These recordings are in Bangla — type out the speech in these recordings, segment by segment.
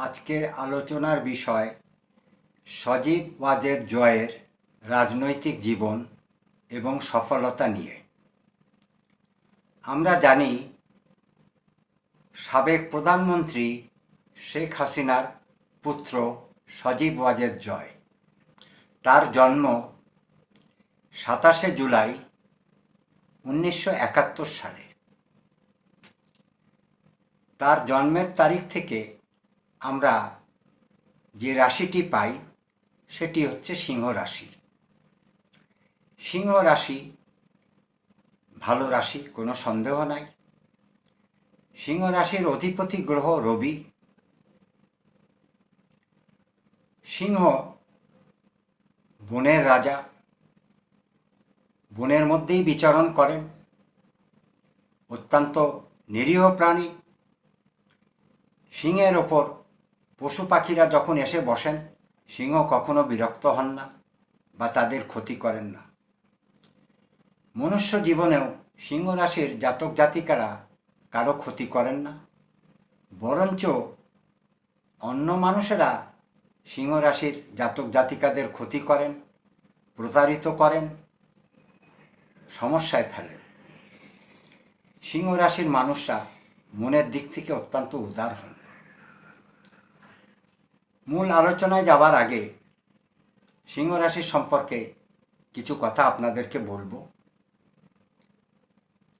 আজকের আলোচনার বিষয়, সজীব ওয়াজেদ জয়ের রাজনৈতিক জীবন এবং সফলতা নিয়ে। আমরা জানি, সাবেক প্রধানমন্ত্রী শেখ হাসিনার পুত্র সজীব ওয়াজেদ জয় তার জন্ম সাতাশে জুলাই উনিশশো একাত্তর সালে। তার জন্মের তারিখ থেকে আমরা যে রাশিটি পাই, সেটি হচ্ছে সিংহ রাশি। সিংহ রাশি ভালো রাশি, কোনো সন্দেহ নাই। সিংহ রাশির অধিপতি গ্রহ রবি। সিংহ বনের রাজা। বনের মধ্যেই বিচরণ করেন। অত্যন্ত নিরীহ প্রাণী। সিংহের ওপর পশু পাখিরা যখন এসে বসেন, সিংহ কখনো বিরক্ত হন না বা তাদের ক্ষতি করেন না। মনুষ্য জীবনেও সিংহ রাশির জাতক জাতিকারা কারও ক্ষতি করেন না। বরঞ্চ অন্য মানুষেরা সিংহ রাশির জাতক জাতিকাদের ক্ষতি করেন, প্রতারিত করেন, সমস্যায় ফেলেন। সিংহ রাশির মানুষরা মনের দিক থেকে অত্যন্ত উদার হন। মূল আলোচনায় যাওয়ার আগে সিংহ রাশির সম্পর্কে কিছু কথা আপনাদেরকে বলব।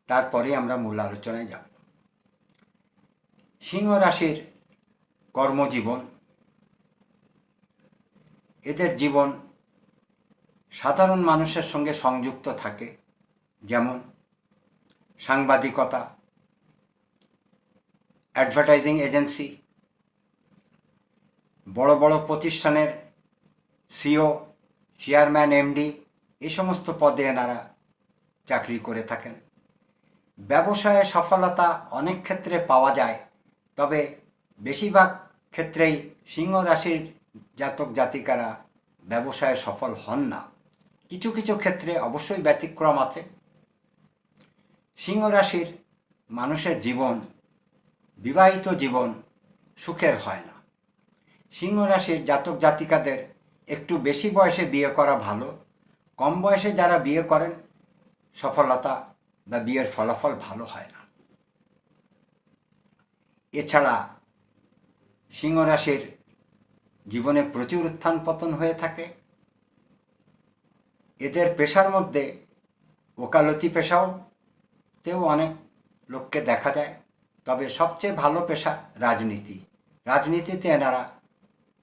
তারপরে আমরা মূল আলোচনায় যাব। সিংহ রাশির কর্মজীবন, এদের জীবন সাধারণ মানুষের সঙ্গে সংযুক্ত থাকে, যেমন সাংবাদিকতা অ্যাডভার্টাইজিং এজেন্সি বড় বড় প্রতিষ্ঠানের সিও, চেয়ারম্যান এমডি এই সমস্ত পদে এনারা চাকরি করে থাকেন। ব্যবসায়ে সফলতা অনেক ক্ষেত্রে পাওয়া যায়, তবে বেশিরভাগ ক্ষেত্রেই সিংহ রাশির জাতক জাতিকারা ব্যবসায় সফল হন না। কিছু কিছু ক্ষেত্রে অবশ্যই ব্যতিক্রম আছে। সিংহ রাশির মানুষের জীবন, বিবাহিত জীবন সুখের হয় না। সিংহ রাশির জাতক জাতিকাদের একটু বেশি বয়সে বিয়ে করা ভালো, কম বয়সে যারা বিয়ে করেন, সফলতা বা বিয়ের ফলাফল ভালো হয় না। এছাড়া সিংহ রাশির জীবনে প্রচুর উত্থান পতন হয়ে থাকে। এদের পেশার মধ্যে ওকালতি পেশাও তেও অনেক লোককে দেখা যায়, তবে সবচেয়ে ভালো পেশা রাজনীতি। রাজনীতিতে এনারা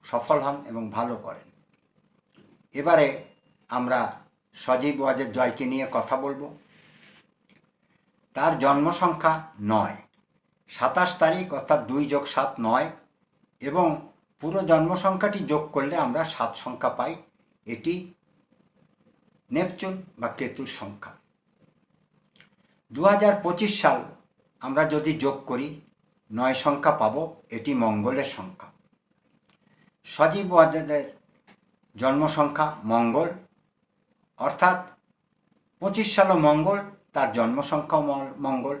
সফল হন এবং ভালো করেন। এবারে আমরা সজীব ওয়াজের জয়কে নিয়ে কথা বলব। তার জন্ম সংখ্যা নয়, সাতাশ তারিখ অর্থাৎ দুই যোগ সাত নয়, এবং পুরো জন্ম সংখ্যাটি যোগ করলে আমরা সাত সংখ্যা পাই। এটি নেপচুন বা কেতুর সংখ্যা। দু হাজার পঁচিশ সাল আমরা যদি যোগ করি, নয় সংখ্যা পাব, এটি মঙ্গলের সংখ্যা। সজীব ওয়াজেদের জন্মসংখ্যা মঙ্গল, অর্থাৎ পঁচিশ সালও মঙ্গল, তার জন্ম সংখ্যাও মঙ্গল।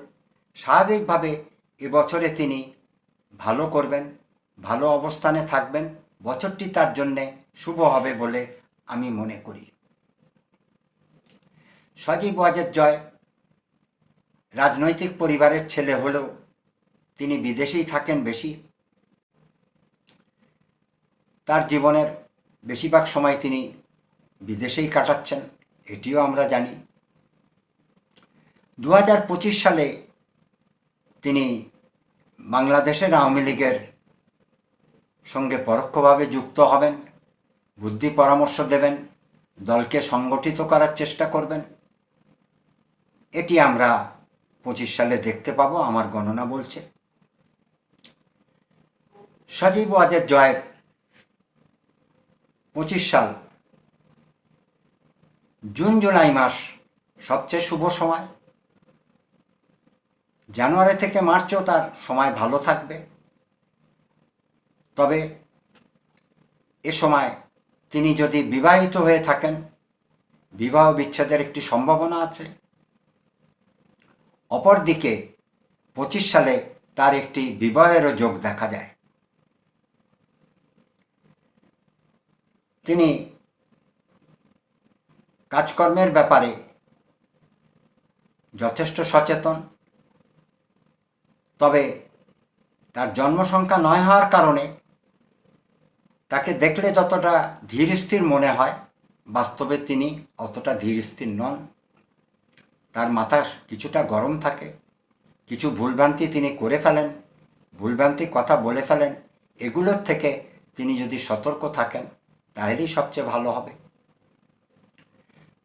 স্বাভাবিকভাবে এবছরে তিনি ভালো করবেন, ভালো অবস্থানে থাকবেন, বছরটি তার জন্যে শুভ হবে বলে আমি মনে করি। সজীব ওয়াজেদ জয় রাজনৈতিক পরিবারের ছেলে হলেও তিনি বিদেশেই থাকেন বেশি। তার জীবনের বেশিরভাগ সময় তিনি বিদেশেই কাটাচ্ছেন, এটিও আমরা জানি। দু হাজার পঁচিশ সালে তিনি বাংলাদেশের আওয়ামী লীগের সঙ্গে পরোক্ষভাবে যুক্ত হবেন, বুদ্ধি পরামর্শ দেবেন, দলকে সংগঠিত করার চেষ্টা করবেন। এটি আমরা পঁচিশ সালে দেখতে পাবো, আমার গণনা বলছে। সজীব ওয়াজের জয়ের পঁচিশ সাল। জুন জুলাই মাস, সবচেয়ে শুভ সময়। জানুয়ারি থেকে মার্চও তার সময় ভালো থাকবে। তবে এ সময় তিনি যদি বিবাহিত হয়ে থাকেন, বিবাহ বিচ্ছেদের একটি সম্ভাবনা আছে। অপরদিকে পঁচিশ সালে তার একটি বিবাহেরও যোগ দেখা যায়। তিনি কাজকর্মের ব্যাপারে যথেষ্ট সচেতন। তবে তার জন্মসংখ্যা নয় হওয়ার কারণে তাকে দেখলে যতটা ধীর স্থির মনে হয়, বাস্তবে তিনি অতটা ধীর স্থির নন। তার মাথা কিছুটা গরম থাকে, কিছু ভুলভ্রান্তি তিনি করে ফেলেন ভুলভ্রান্তি কথা বলে ফেলেন। এগুলোর থেকে তিনি যদি সতর্ক থাকেন তাহলেই সবচেয়ে ভালো হবে।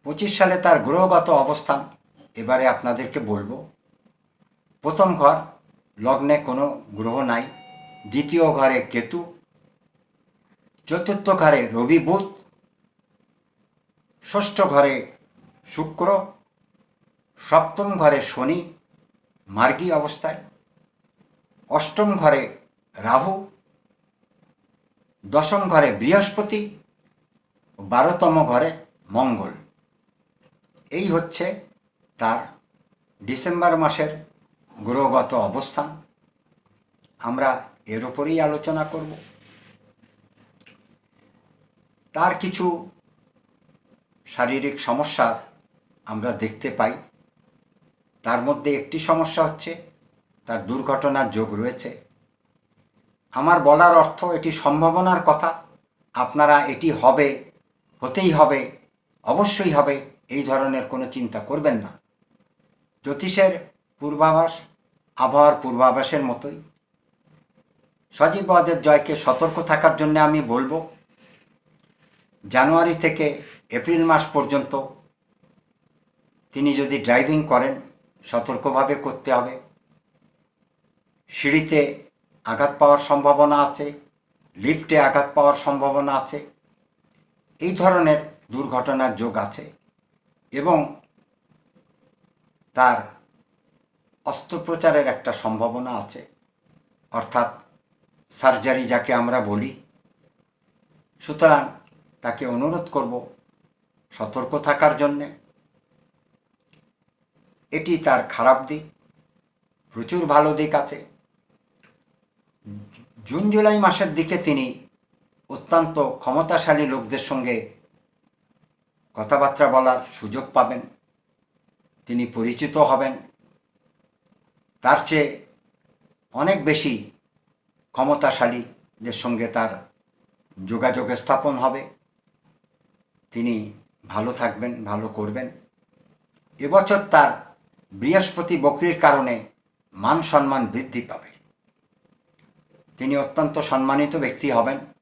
পঁচিশ সালে তার গ্রহগত অবস্থান, এবারে আপনাদেরকে বলব। প্রথম ঘর, লগ্নে কোনো গ্রহ নাই। দ্বিতীয় ঘরে কেতু। চতুর্থ ঘরে রবি বুধ। ষষ্ঠ ঘরে শুক্র। সপ্তম ঘরে শনি, মার্গী অবস্থায়। অষ্টম ঘরে রাহু। দশম ঘরে বৃহস্পতি। বারোতম ঘরে মঙ্গল। এই হচ্ছে তার ডিসেম্বর মাসের গ্রহগত অবস্থান। আমরা এর উপরেই আলোচনা করব। তার কিছু শারীরিক সমস্যা আমরা দেখতে পাই। তার মধ্যে একটি সমস্যা হচ্ছে, তার দুর্ঘটনার যোগ রয়েছে। আমার বলার অর্থ এটি সম্ভাবনার কথা। আপনারা এটি হবে হতেই হবে, অবশ্যই হবে, এই ধরনের কোনো চিন্তা করবেন না। জ্যোতিষের পূর্বাভাস, আবহাওয়ার পূর্বাভাসের মতোই। সজীব বদের জয়কে সতর্ক থাকার জন্য আমি বলব, জানুয়ারি থেকে এপ্রিল মাস পর্যন্ত তিনি যদি ড্রাইভিং করেন, সতর্কভাবে করতে হবে। সিঁড়িতে আঘাত পাওয়ার সম্ভাবনা আছে, লিফটে আঘাত পাওয়ার সম্ভাবনা আছে। এই ধরনের দুর্ঘটনার যোগ আছে এবং তার অস্ত্রোপচারের একটা সম্ভাবনা আছে। অর্থাৎ সার্জারি যাকে আমরা বলি, সুতরাং তাকে অনুরোধ করব সতর্ক থাকার জন্যে। এটি তার খারাপ দিক, প্রচুর ভালো দিক আছে। জুন, জুলাই মাসের দিকে তিনি অত্যন্ত ক্ষমতাশালী লোকদের সঙ্গে কথাবার্তা বলার সুযোগ পাবেন। তিনি পরিচিত হবেন। তার চেয়ে অনেক বেশি ক্ষমতাশালীদের সঙ্গে তার যোগাযোগ স্থাপন হবে। তিনি ভালো থাকবেন, ভালো করবেন। এবছর তার বৃহস্পতি বকরির কারণে মান সম্মান বৃদ্ধি পাবে। তিনি অত্যন্ত সম্মানিত ব্যক্তি হবেন।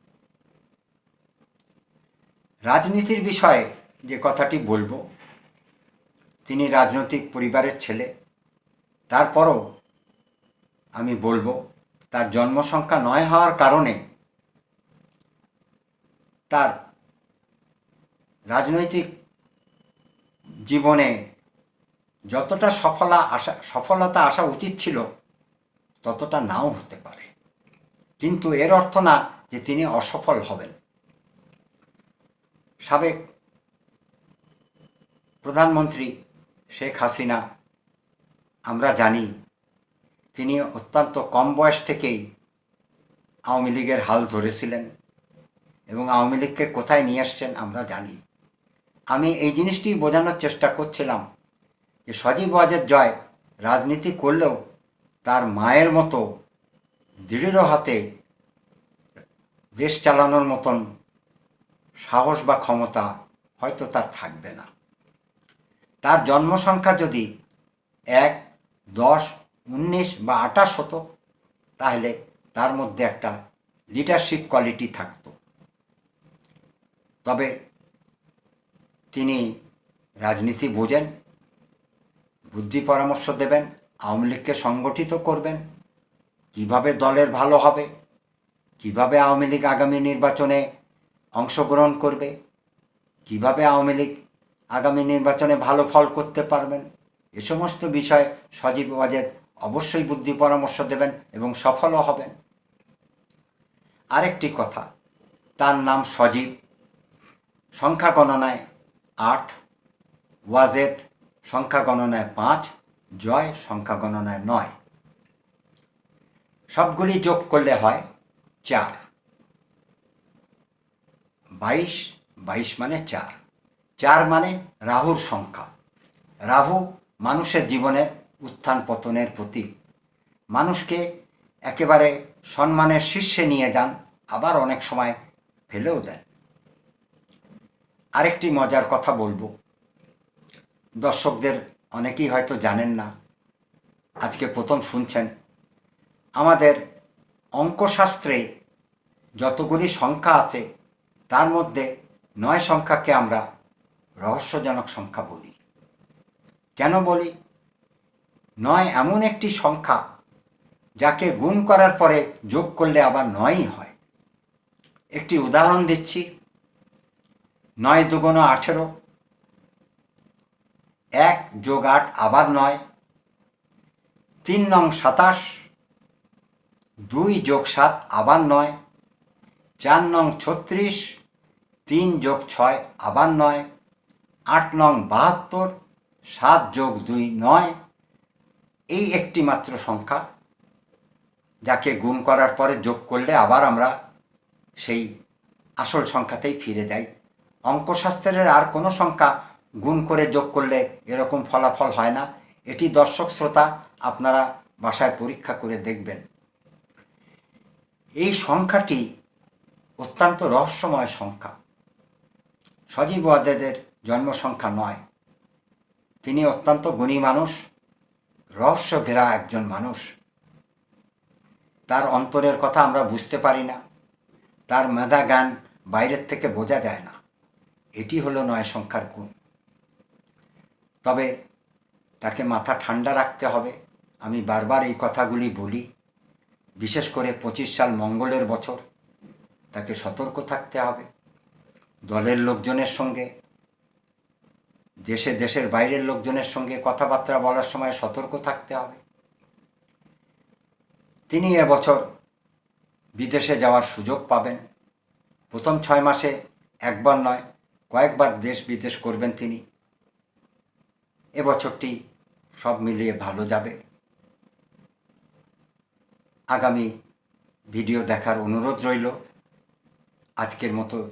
রাজনীতির বিষয়ে যে কথাটি বলব, তিনি রাজনৈতিক পরিবারের ছেলে। তারপরও আমি বলব, তার জন্মসংখ্যা নয় হওয়ার কারণে তার রাজনৈতিক জীবনে যতটা সফলা আসা, সফলতা আসা উচিত ছিল, ততটা নাও হতে পারে। কিন্তু এর অর্থ না যে তিনি অসফল হবেন। সাবেক প্রধানমন্ত্রী শেখ হাসিনা, আমরা জানি তিনি অত্যন্ত কম বয়স থেকেই আওয়ামী লীগের হাল ধরেছিলেন এবং আওয়ামী লীগকে কোথায় নিয়ে আসছেন আমরা জানি। আমি এই জিনিসটি বোঝানোর চেষ্টা করছিলাম যে সজীব ওয়াজের জয় রাজনীতি করলেও তার মায়ের মতো দৃঢ় হাতে দেশ চালানোর মতন সাহস বা ক্ষমতা হয়তো তার থাকবে না। তার জন্মসংখ্যা যদি এক, দশ, উনিশ বা আঠাশ হতো, তাহলে তার মধ্যে একটা লিডারশিপ কোয়ালিটি থাকতো। তবে তিনি রাজনীতি বোঝেন, বুদ্ধি পরামর্শ দেবেন, আওয়ামী লীগকে সংগঠিত করবেন, কীভাবে দলের ভালো হবে, কীভাবে আওয়ামী লীগ আগামী নির্বাচনে অংশগ্রহণ করবে। কীভাবে আওয়ামী লীগ আগামী নির্বাচনে ভালো ফল করতে পারবেন? এ সমস্ত বিষয়ে সজীব ওয়াজেদ অবশ্যই বুদ্ধি পরামর্শ দেবেন এবং সফলও হবেন। আরেকটি কথা, তার নাম সজীব। সংখ্যা গণনায় আট, ওয়াজেদ সংখ্যা গণনায় পাঁচ, জয় সংখ্যা গণনায় নয়। সবগুলি যোগ করলে হয় চার। বাইশ বাইশ মানে চার। চার মানে রাহুর সংখ্যা। রাহু মানুষের জীবনের উত্থান পতনের প্রতীক। মানুষকে একেবারে সম্মানের শীর্ষে নিয়ে যান, আবার অনেক সময় ফেলেও দেন। আরেকটি মজার কথা বলব। দর্শকদের অনেকেই হয়তো জানেন না, আজকে প্রথম শুনছেন। আমাদের অঙ্কশাস্ত্রে যতগুলি সংখ্যা আছে তার মধ্যে নয় সংখ্যাকে আমরা রহস্যজনক সংখ্যা বলি। কেন বলি? নয় এমন একটি সংখ্যা যাকে গুণ করার পরে যোগ করলে আবার নয়ই হয়। একটি উদাহরণ দিচ্ছি। নয় দুগুণ আঠেরো। এক যোগ আট আবার নয়। তিন নং সাতাশ। দুই যোগ সাত আবার নয়। চার নং ছত্রিশ। তিন যোগ ছয় আবার নয়। আট নং বাহাত্তর, সাত যোগ দুই নয়। এই একটি মাত্র সংখ্যা যাকে গুণ করার পরে যোগ করলে আবার আমরা সেই আসল সংখ্যাতেই ফিরে যাই। অঙ্কশাস্ত্রের আর কোনো সংখ্যা গুণ করে যোগ করলে এরকম ফলাফল হয় না। এটি দর্শক শ্রোতা, আপনারা বাসায় পরীক্ষা করে দেখবেন। এই সংখ্যাটি অত্যন্ত রহস্যময় সংখ্যা। সজীব ওয়াদেদের জন্ম সংখ্যা নয়। তিনি অত্যন্ত গুণী মানুষ, রহস্য ঘেরা একজন মানুষ। তার অন্তরের কথা আমরা বুঝতে পারি না। তার মেধা জ্ঞান বাইরের থেকে বোঝা যায় না। এটি হলো নয় সংখ্যার গুণ। তবে তাকে মাথা ঠান্ডা রাখতে হবে। আমি বারবার এই কথাগুলি বলি। বিশেষ করে পঁচিশ সাল মঙ্গলের বছর। তাকে সতর্ক থাকতে হবে। দলের লোকজনের সঙ্গে, দেশে, দেশের বাইরের লোকজনের সঙ্গে কথাবার্তা বলার সময় সতর্ক থাকতে হবে। তিনি এবছর বিদেশে যাওয়ার সুযোগ পাবেন। প্রথম ছয় মাসে একবার নয়, কয়েকবার দেশ বিদেশ করবেন তিনি। এবছরটি সব মিলিয়ে ভালো যাবে। আগামী ভিডিও দেখার অনুরোধ রইল। আজকের মতো